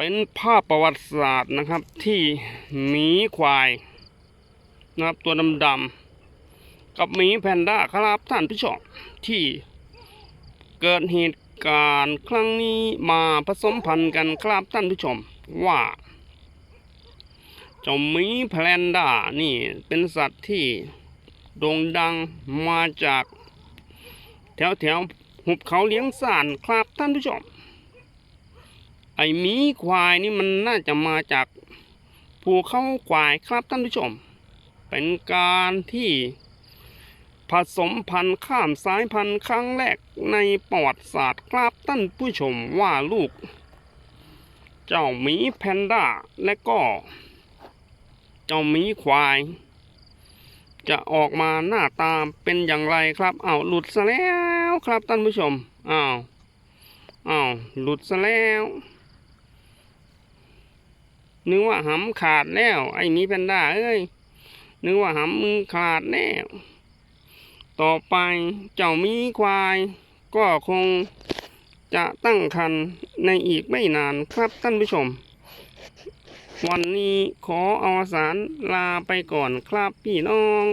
เป็นภาพประวัติศาสตร์นะครับ ที่หมีควายนะครับตัวดำๆกับหมีแพนด้าครับท่านผู้ชมที่เกิดเหตุการณ์ครั้งนี้มาผสมพันธุ์กันครับท่านผู้ชมว่าเจ้าหมีแพนด้านี่เป็นสัตว์ที่โด่งดังมาจาก แถวแถวๆหุบเขาเลี้ยงสานครับท่านผู้ชม ไอหมีควายนี่มันน่าจะมาจากภูเขาควายครับท่านผู้ชม เป็นการที่ผสมพันธุ์ข้ามสายพันธุ์ครั้งแรกในประวัติศาสตร์ครับท่านผู้ชมว่าลูก เจ้าหมีแพนด้าและก็ เจ้าหมีควาย จะออกมาหน้าตาเป็นอย่างไรครับอ้าวหลุดซะแล้วครับท่านผู้ชมอ้าวอ้าวหลุดซะแล้ว นึกว่าหำขาดแล้ว ไอ้มีแพนด้าเอ้ยนึกว่าหำมึงขาดแล้วต่อไปเจ้ามีควาย ก็คงจะตั้งคันในอีกไม่นานครับท่านผู้ชม วันนี้ขออวสานลาไปก่อนครับพี่น้อง